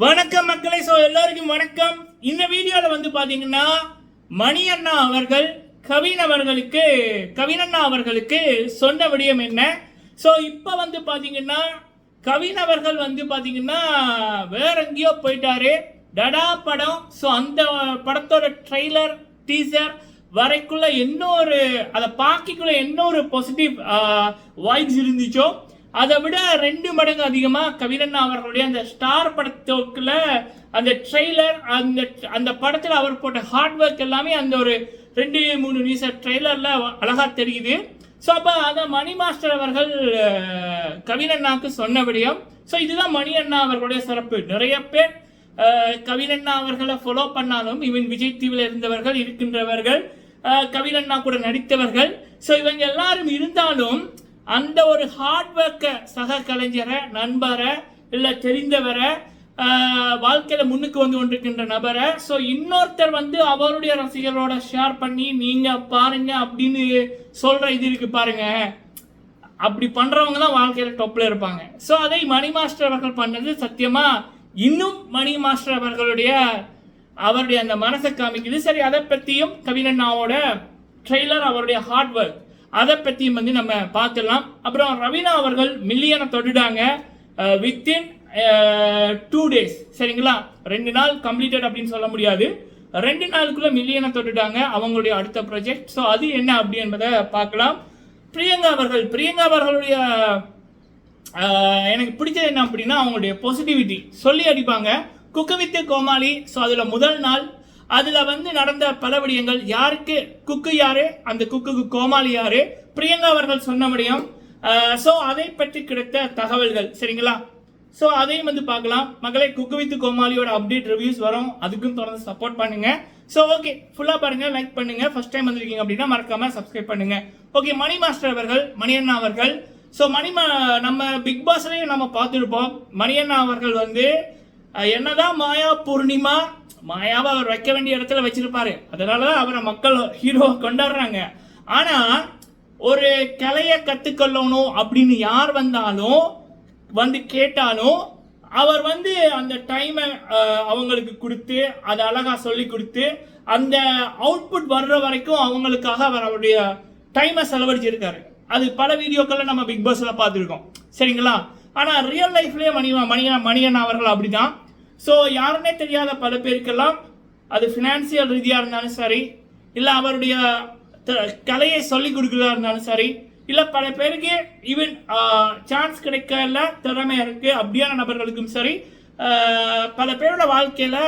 வணக்கம் மக்களை. ஸோ எல்லாருக்கும் வணக்கம். இந்த வீடியோவில் வந்து பார்த்தீங்கன்னா மணி அண்ணா அவர்கள் கவின் அவர்களுக்கு கவினண்ணா அவர்களுக்கு சொன்ன விடயம் என்ன? ஸோ இப்போ வந்து பார்த்தீங்கன்னா கவின் அவர்கள் வந்து பார்த்தீங்கன்னா வேற எங்கேயோ போயிட்டாரு. டடா படம். ஸோ அந்த படத்தோட ட்ரெய்லர் டீசர் வரைக்குள்ள என்ன ஒரு அதை பார்க்கக்குள்ள என்ன ஒரு பாசிட்டிவ் வாய்ஸ் இருந்துச்சோ? அதை விட ரெண்டு மடங்கு அதிகமாக கவிரண்ணா அவர்களுடைய அந்த ஸ்டார் படத்துக்குள்ள அந்த ட்ரெய்லர் அந்த அந்த படத்தில் அவர் போட்ட ஹார்ட் ஒர்க் எல்லாமே அந்த ஒரு ரெண்டு மூணு நிமிஷம் ட்ரெய்லரில் அழகாக தெரியுது. ஸோ அப்போ அதை மணி மாஸ்டர் அவர்கள் கவிரண்ணாவுக்கு சொன்ன விடயம் ஸோ இதுதான் மணி அண்ணா அவர்களுடைய சிறப்பு. நிறைய பேர் கவிரண்ணா கவினண்ணா அவர்களை ஃபாலோ பண்ணாலும் இவன் விஜய் தீவில் இருந்தவர்கள் இருக்கின்றவர்கள் கவிரண்ணா கவினண்ணா கூட நடித்தவர்கள் ஸோ இவங்க எல்லாரும் இருந்தாலும் அந்த ஒரு ஹார்ட் ஒர்க்கை சக கலைஞரை நண்பரை இல்லை தெரிந்தவரை வாழ்க்கையில் முன்னுக்கு வந்து கொண்டிருக்கின்ற நபரை ஸோ இன்னொருத்தர் வந்து அவருடைய ரசிகர்களோட ஷேர் பண்ணி நீங்கள் பாருங்க அப்படின்னு சொல்கிற இது இருக்கு பாருங்க. அப்படி பண்ணுறவங்க தான் வாழ்க்கையில் டொப்பில் இருப்பாங்க. ஸோ அதை மணி மாஸ்டர் அவர்கள் பண்ணது சத்தியமாக இன்னும் மணி மாஸ்டர் அவர்களுடைய அவருடைய அந்த மனசை காமிக்குது. சரி அதை பற்றியும் கவினண்ணாவோட ட்ரெய்லர் அவருடைய ஹார்ட் ஒர்க் அதை பற்றியும் வந்து நம்ம பார்த்துடலாம். அப்புறம் ரவீனா அவர்கள் மில்லியனை தொட்டுட்டாங்க வித்தின் டூ டேஸ் சரிங்களா? ரெண்டு நாள் கம்ப்ளீட்டட் அப்படின்னு சொல்ல முடியாது. ரெண்டு நாளுக்குள்ளே மில்லியனை தொட்டுட்டாங்க அவங்களுடைய அடுத்த ப்ராஜெக்ட் ஸோ அது என்ன அப்படி என்பதை பார்க்கலாம். பிரியங்கா அவர்கள் பிரியங்கா அவர்களுடைய எனக்கு பிடிச்சது என்ன அப்படின்னா அவங்களுடைய பாசிட்டிவிட்டி சொல்லி அடிப்பாங்க. குக்கு வித்து கோமாளி. ஸோ அதில் முதல் நாள் அதில் வந்து நடந்த பல விடயங்கள். யாருக்கு? குக்கு யாரு அந்த குக்குக்கு கோமாளி யாரு பிரியங்கா அவர்கள் சொன்ன முடியும் ஸோ அதை பற்றி கிடைத்த தகவல்கள் சரிங்களா? ஸோ அதையும் வந்து பார்க்கலாம். மகளே குக்கு வித்து கோமாளியோட அப்டேட் ரிவ்யூஸ் வரும். அதுக்கும் தொடர்ந்து சப்போர்ட் பண்ணுங்க. ஸோ ஓகே ஃபுல்லாக பாருங்க லைக் பண்ணுங்க. ஃபர்ஸ்ட் டைம் வந்திருக்கீங்க அப்படின்னா மறக்காம சப்ஸ்கிரைப் பண்ணுங்க. ஓகே மணி மாஸ்டர் அவர்கள் மணியண்ணா அவர்கள். ஸோ மணிமா நம்ம பிக் பாஸ்லயும் நம்ம பார்த்துருப்போம். மணியண்ணா அவர்கள் வந்து என்னதான் மாயா பூர்ணிமா மாயாவை அவர் வைக்க வேண்டிய இடத்துல வச்சிருப்பாரு. அதனால தான் அவரை மக்கள் ஹீரோ கொண்டாடுறாங்க. ஆனா ஒரு கலையை கத்துக்கொள்ளணும் அப்படின்னு யார் வந்தாலும் வந்து கேட்டாலும் அவர் வந்து அந்த டைமை அவங்களுக்கு கொடுத்து அதை அழகாக சொல்லி கொடுத்து அந்த அவுட்புட் வர்ற வரைக்கும் அவங்களுக்காக அவர் அவருடைய டைமை செலவழிச்சிருக்காரு. அது பல வீடியோக்களில் நம்ம பிக் பாஸில் பார்த்துருக்கோம். சரிங்களா? ஆனால் ரியல் லைஃப்லேயே மணி மணியா மணியன் அவர்கள் அப்படிதான். ஸோ யாருன்னே தெரியாத பல பேருக்கெல்லாம் அது ஃபினான்சியல் ரீதியாக இருந்தாலும் சரி இல்லை அவருடைய த- கலையை சொல்லி கொடுக்குறதா இருந்தாலும் சரி இல்லை பல பேருக்கு ஈவன் சான்ஸ் கிடைக்கல திறமை இருக்கு அப்படியான நபர்களுக்கும் சரி பல பேரோட வாழ்க்கையில்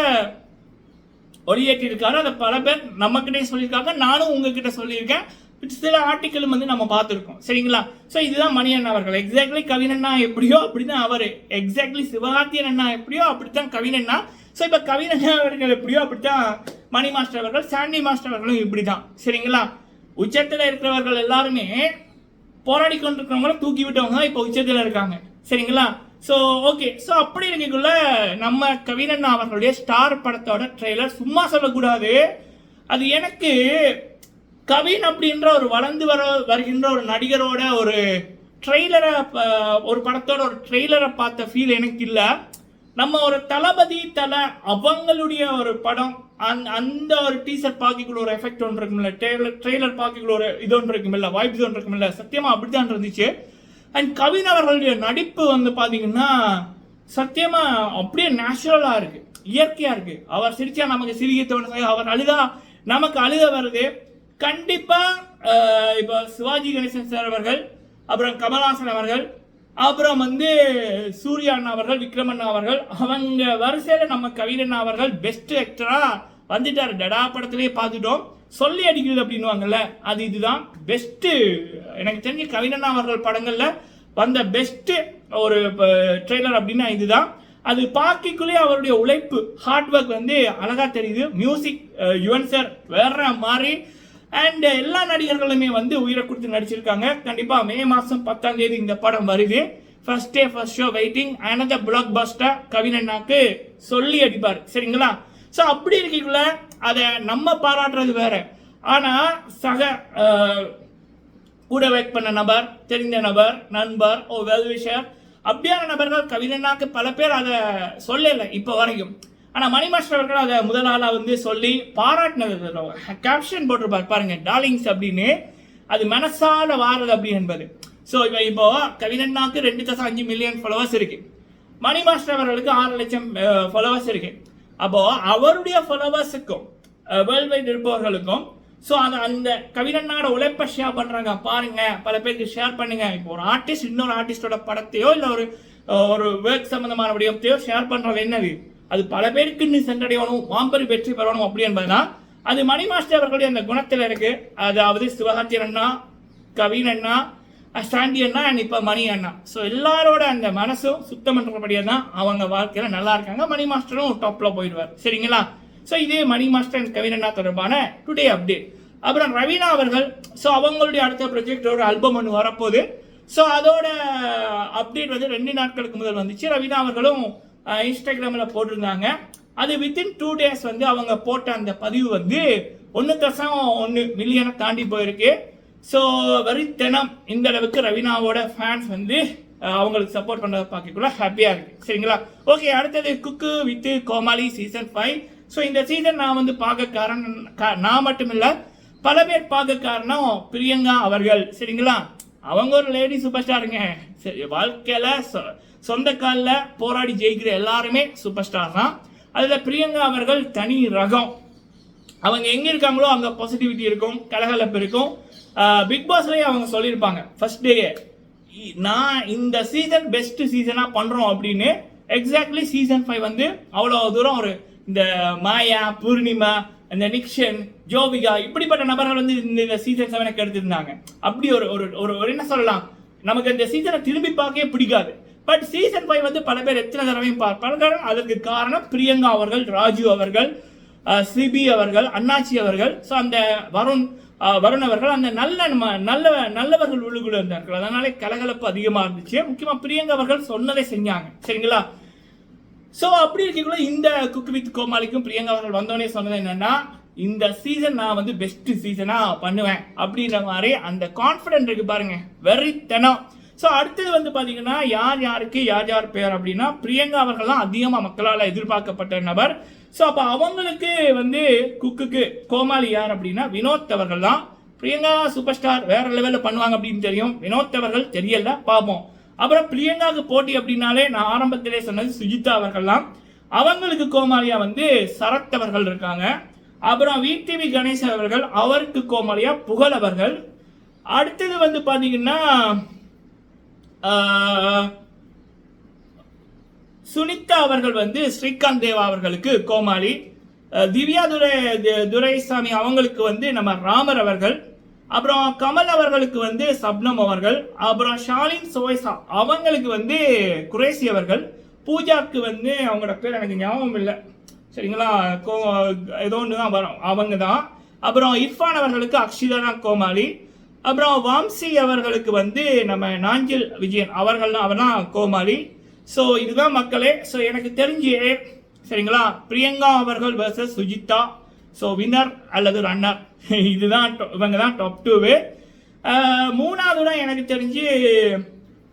ஒளியேற்றிருக்காரு. அதை பல பேர் நம்மக்கிட்டே சொல்லியிருக்காங்க. நானும் உங்ககிட்ட சொல்லியிருக்கேன். சில ஆர்டிக்கலும் வந்து நம்ம பார்த்துருக்கோம். சரிங்களா? ஸோ இதுதான் மணியன் அவர்கள். எக்ஸாக்ட்லி கவினண்ணா எப்படியோ அப்படிதான் அவர். எக்ஸாக்ட்லி சிவகார்த்தியன் அண்ணா எப்படியோ அப்படித்தான் கவினண்ணா ஸோ இப்போ கவினண்ணா அவர்கள் எப்படியோ அப்படித்தான் மணி மாஸ்டர் அவர்கள் சாண்டி மாஸ்டர் அவர்களும் இப்படி தான் சரிங்களா? உச்சத்தில் இருக்கிறவர்கள் எல்லாருமே போராடி கொண்டிருக்கிறவங்களும் தூக்கி விட்டவங்க தான் இப்போ உச்சத்தில் இருக்காங்க. சரிங்களா? ஸோ ஓகே ஸோ அப்படி இருக்கக்குள்ள நம்ம கவினண்ணா அவர்களுடைய ஸ்டார் படத்தோட ட்ரெய்லர் சும்மா சொல்லக்கூடாது. அது எனக்கு கவின் அப்படின்ற ஒரு வளர்ந்து வர வருகின்ற ஒரு நடிகரோட ஒரு ட்ரெய்லரை ஒரு படத்தோட ஒரு ட்ரெய்லரை பார்த்த ஃபீல் எனக்கு இல்லை. நம்ம ஒரு தளபதி தலை அவங்களுடைய ஒரு படம் அந் அந்த ஒரு டீசர் பார்க்கக்குள்ள ஒரு எஃபெக்ட் ஒன்று இருக்கும்ல. ட்ரெய்லர் ட்ரெய்லர் பார்க்கக்குள்ள ஒரு இது ஒன்று இருக்குமில்ல வாய்ப்பு ஒன்று இருக்குமில்ல அப்படி தான் இருந்துச்சு. அண்ட் கவின் அவர்களுடைய நடிப்பு வந்து பார்த்தீங்கன்னா சத்தியமாக அப்படியே நேச்சுரலாக இருக்குது இயற்கையாக இருக்குது அவர் சிரித்தா நமக்கு சிரிக்க தோணுது. அவர் அழுதா நமக்கு அழுத வருது. கண்டிப்பா இப்போ சிவாஜி கணேசன் சார் அவர்கள் அப்புறம் கமல்ஹாசன் அவர்கள் அப்புறம் வந்து சூர்யா அண்ணா அவர்கள் விக்ரமண்ணா அவர்கள் அவங்க வரிசையில நம்ம கவினண்ணா அவர்கள் பெஸ்ட் ஆக்டரா வந்துட்டாரு. டடா படத்திலேயே பார்த்துட்டோம். சொல்லி அடிக்கிறது அப்படின்னுவாங்கல்ல அது இதுதான். பெஸ்ட் எனக்கு தெரிஞ்ச கவினண்ணா அவர்கள் படங்கள்ல வந்த பெஸ்ட் ஒரு ட்ரெய்லர் அப்படின்னா இதுதான். அது பார்க்கக்குள்ளே அவருடைய உழைப்பு ஹார்ட் ஒர்க் வந்து அழகா தெரியுது. மியூசிக் யுவன் சார் வேற மாதிரி அண்ட் எல்லா நடிகர்களுமே வந்து உயிரை கொடுத்து நடிச்சிருக்காங்க. கண்டிப்பா மே மாசம் பத்தாம் தேதி இந்த படம் வருது. First day first show waiting another blockbuster கவினண்ணாக்கு சொல்லி அடிப்பார். சரிங்களா? ஸோ அப்படி இருக்கக்குள்ள அதை நம்ம பாராட்டுறது வேற. ஆனா சக கூட ஒர்க் பண்ண நபர் தெரிந்த நபர் நண்பர் ஓ வெல்விஷர் அப்படியான நபர்கள் கவினண்ணாக்கு பல பேர் அதை சொல்லலை இப்போ வரைக்கும். ஆனா மணி மாஸ்டர் அவர்கள் அதை முதல் ஆளா வந்து சொல்லி பாராட்டினது. கேப்ஷன் போட்டிருப்பார் பாருங்க டார்லிங்ஸ் அப்படின்னு. அது மனசால வாரது அப்படி என்பது. ஸோ இப்போ இப்போ கவிதண்ணாக்கு ரெண்டு தசம் அஞ்சு மில்லியன் ஃபாலோவர்ஸ் இருக்கு. மணி மாஸ்டர் அவர்களுக்கு ஆறு லட்சம் ஃபாலோவர்ஸ் இருக்கு. அப்போ அவருடைய ஃபாலோவர்ஸுக்கும் வேர்ல்ட் வைட் இருப்பவர்களுக்கும் ஸோ அந்த அந்த கவிதண்ணாட உழைப்பை ஷேர் பண்ணுறாங்க பாருங்க பல பேருக்கு ஷேர் பண்ணுங்க. இப்போ ஒரு ஆர்டிஸ்ட் இன்னொரு ஆர்டிஸ்டோட படத்தையோ இல்லை ஒரு ஒரு வேர்க் சம்மந்தமான விடயத்தையோ ஷேர் பண்ணுறது என்னது? அது பல பேருக்கு நீ சென்றடையணும் மாம்பெரும் வெற்றி பெறணும் அப்படி என்பதுனா அது மணி மாஸ்டர் அவர்களுடைய அந்த குணத்தில் இருக்கு. அதாவது சிவகார்த்தியன் அண்ணா கவின் அண்ணா ஸ்டாண்டி அண்ணா அண்ட் இப்போ மணி அண்ணா. ஸோ எல்லாரோட அந்த மனசும் சுத்தம் பண்ணுறபடியே தான் அவங்க வாழ்க்கையில் நல்லா இருக்காங்க. மணி மாஸ்டரும் டாப்பில் போயிடுவார். சரிங்களா? ஸோ இதே மணி மாஸ்டர் அண்ட் கவின் அண்ணா தொடர்பான டுடே அப்டேட் அப்புறம் ரவீனா அவர்கள் ஸோ அவங்களுடைய அடுத்த ப்ரொஜெக்ட் ஒரு ஆல்பம் ஒன்று வரப்போகுது. ஸோ அதோட அப்டேட் வந்து ரெண்டு நாட்களுக்கு முதல் வந்துச்சு. ரவீனா அவர்களும் இன்ஸ்டாகிராமில் போட்டிருந்தாங்க. அது வித்தின் டூ டேஸ் வந்து அவங்க போட்ட அந்த பதிவு வந்து ஒன்று தசம் ஒன்று மில்லியனை தாண்டி போயிருக்கு. ஸோ வெறித்தனம் இந்த அளவுக்கு ரவீனாவோட ஃபேன்ஸ் வந்து அவங்களுக்கு சப்போர்ட் பண்ணுறத பார்க்கக்குள்ள ஹாப்பியாக இருக்கு. சரிங்களா? ஓகே அடுத்தது cook with Comali season five so இந்த சீசன் நான் வந்து பார்க்க காரணம் நான் மட்டும் இல்லை பல பேர் பார்க்க காரணம் பிரியங்கா அவர்கள். சரிங்களா? அவங்க ஒரு லேடி சூப்பர் ஸ்டாருங்க சரி வாழ்க்கையில் சொ- சொந்த காலில் போராடி ஜெயிக்கிற எல்லாருமே சூப்பர் ஸ்டார் தான். அதில் பிரியங்கா அவர்கள் தனி ரகம். அவங்க எங்கே இருக்காங்களோ அங்கே பாசிட்டிவிட்டி இருக்கும் கலகலப்பு இருக்கும். பிக் பாஸ்லேயே அவங்க சொல்லியிருப்பாங்க. ஃபர்ஸ்ட் டே நான் இந்த சீசன் பெஸ்ட் சீசனாக பண்ணுறோம் அப்படின்னு எக்ஸாக்ட்லி சீசன் ஃபைவ் வந்து அவ்வளோ தூரம் ஒரு இந்த மாயா பூர்ணிமா இந்த நிக்ஷன் ஜோபிகா இப்படிப்பட்ட நபர்கள் வந்து இந்த சீசன் செவனுக்கு எடுத்திருந்தாங்க அப்படி ஒரு ஒரு ஒரு ஒரு என்ன சொல்லலாம்? நமக்கு இந்த சீசனை திரும்பி பார்க்கவே பிடிக்காது. பட் சீசன் ஃபைவ் வந்து பல பேர் எத்தனை தடவையும் பார்ப்பார்கள்? அதற்கு காரணம் பிரியங்கா அவர்கள் ராஜு அவர்கள் சிபி அவர்கள் அண்ணாச்சி அவர்கள். ஸோ அந்த வருண் வருண் அவர்கள் அந்த நல்ல நம்ம நல்ல நல்லவர்கள் உள்ளுக்குள்ள இருந்தார்கள். அதனாலே கலகலப்பு அதிகமாக இருந்துச்சு. முக்கியமாக பிரியங்கா அவர்கள் சொன்னதை செஞ்சாங்க. சரிங்களா? ஸோ அப்படி இருக்கக்குள்ள இந்த குக் வித் கோமாளிக்கும் பிரியங்கா அவர்கள் வந்தோடனே சொன்னது என்னன்னா இந்த சீசன் நான் வந்து பெஸ்ட் சீசனாக பண்ணுவேன் அப்படின்ற மாதிரி அந்த கான்ஃபிடென்ட் இருக்கு பாருங்க. வெறித்தனம். ஸோ அடுத்தது வந்து பார்த்தீங்கன்னா யார் யாருக்கு யார் யார் பேர் அப்படின்னா பிரியங்கா அவர்கள்லாம் அதிகமாக மக்களால் எதிர்பார்க்கப்பட்ட நபர். ஸோ அப்போ அவங்களுக்கு வந்து குக்குக்கு கோமாளி யார் அப்படின்னா வினோத் அவர்கள் தான் பிரியங்கா சூப்பர் ஸ்டார் வேற லெவலில் பண்ணுவாங்க அப்படின்னு தெரியும். வினோத் அவர்கள் தெரியல பார்ப்போம். அப்புறம் பிரியங்காவுக்கு போட்டி அப்படின்னாலே நான் ஆரம்பத்திலே சொன்னது சுஜிதா அவர்கள்லாம் அவங்களுக்கு கோமாளியா வந்து சரத் அவர்கள் இருக்காங்க. அப்புறம் விடிவி கணேஷ் அவர்கள் அவருக்கு கோமாளியா புகழ் அவர்கள். அடுத்தது வந்து பார்த்தீங்கன்னா சுனிதா அவர்கள் வந்து ஸ்ரீகாந்த் தேவா அவர்களுக்கு கோமாளி. திவ்யா துரை துரைசாமி அவங்களுக்கு வந்து நம்ம ராமர் அவர்கள். அப்புறம் கமல் அவர்களுக்கு வந்து சப்னம் அவர்கள். அப்புறம் ஷாலின் சோய்சா அவங்களுக்கு வந்து குரேசி அவர்கள். பூஜாக்கு வந்து அவங்களோட பேர் எனக்கு ஞாபகம் இல்லை. சரிங்களா? கோ ஏதோ ஒன்று தான் வரும். அவங்க தான் அப்புறம் இர்ஃபான் அவர்களுக்கு அக்ஷிதா தான் கோமாளி. அப்புறம் வாம்சி அவர்களுக்கு வந்து நம்ம நாஞ்சில் விஜயன் அவர்கள்லாம் அவர் தான் கோமாளி. ஸோ இதுதான் மக்களே. ஸோ எனக்கு தெரிஞ்சு சரிங்களா? பிரியங்கா அவர்கள் வர்சஸ் சுஜிதா. ஸோ வின்னர் அல்லது ரன்னர் இதுதான் இவங்க தான் டாப் டூவு மூணாவது தான் எனக்கு தெரிஞ்சு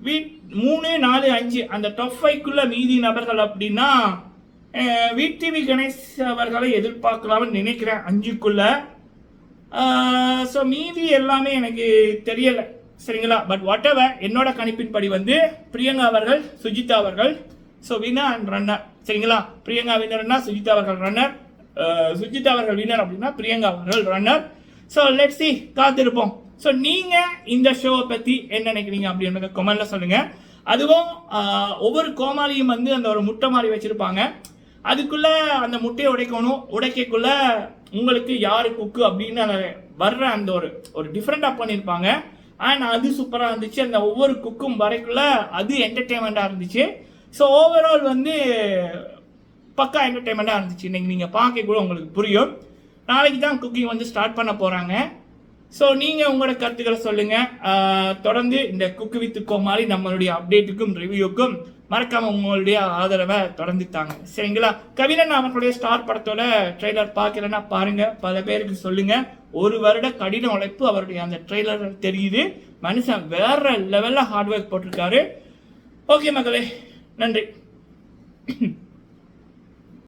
வீ மூணு நாலு அஞ்சு. அந்த டாப் ஃபைவ்க்குள்ள மீதி நபர்கள் அப்படின்னா விடிவி கணேஷ் அவர்களை எதிர்பார்க்கலாம்னு நினைக்கிறேன் அஞ்சுக்குள்ளே. ஸோ மீதி எல்லாமே எனக்கு தெரியலை. சரிங்களா? பட் வாட் எவர் என்னோட கணிப்பின்படி வந்து பிரியங்கா அவர்கள் சுஜிதா அவர்கள் ஸோ வினா அண்ட் ரன்னர் சரிங்களா? பிரியங்கா வினர்னா சுஜிதா அவர்கள் ரன்னர் சுஜிதா அவர்கள் வினர் அப்படின்னா பிரியங்கா அவர்கள் ரன்னர் ஸோ லெட் சி காத்திருப்போம். ஸோ நீங்கள் இந்த ஷோவை பற்றி என்ன நினைக்கிறீங்க அப்படின்றத கமெண்ட்ல சொல்லுங்கள் அதுவும் ஒவ்வொரு கோமாளியும் வந்து அந்த ஒரு முட்டை மாதிரி வச்சுருப்பாங்க. அதுக்குள்ள அந்த முட்டையை உடைக்கணும். உடைக்கக்குள்ள உங்களுக்கு யார் குக்கு அப்படின்னு அந்த வர்ற அந்த ஒரு ஒரு டிஃப்ரெண்டாக பண்ணியிருப்பாங்க அண்ட் அது சூப்பராக இருந்துச்சு. அந்த ஒவ்வொரு குக்கும் வரைக்குள்ள அது என்டர்டெயின்மெண்ட்டாக இருந்துச்சு. ஸோ ஓவரால் வந்து பக்கா என்டர்டெயின்மெண்ட்டாக இருந்துச்சு. இன்னைக்கு நீங்கள் பார்க்க கூட உங்களுக்கு புரியும். நாளைக்கு தான் குக்கிங் வந்து ஸ்டார்ட் பண்ண போகிறாங்க ஸோ நீங்கள் உங்களோட கருத்துக்களை சொல்லுங்கள் தொடர்ந்து இந்த குக்கு வித் கோமாளி நம்மளுடைய அப்டேட்டுக்கும் ரிவ்யூக்கும் மறக்காம உங்களுடைய ஆதரவை தொடர்ந்துட்டாங்க சரிங்களா? கவிழன் அவர்களுடைய ஸ்டார் படத்தோட ட்ரெய்லர் பார்க்கலன்னா பாருங்க. பல பேருக்கு சொல்லுங்க. ஒரு வருட கடின உழைப்பு அவருடைய அந்த ட்ரெய்லர் தெரியுது. மனுஷன் வேற லெவலில் ஹார்ட் ஒர்க் போட்டிருக்காரு. ஓகே மக்களே நன்றி.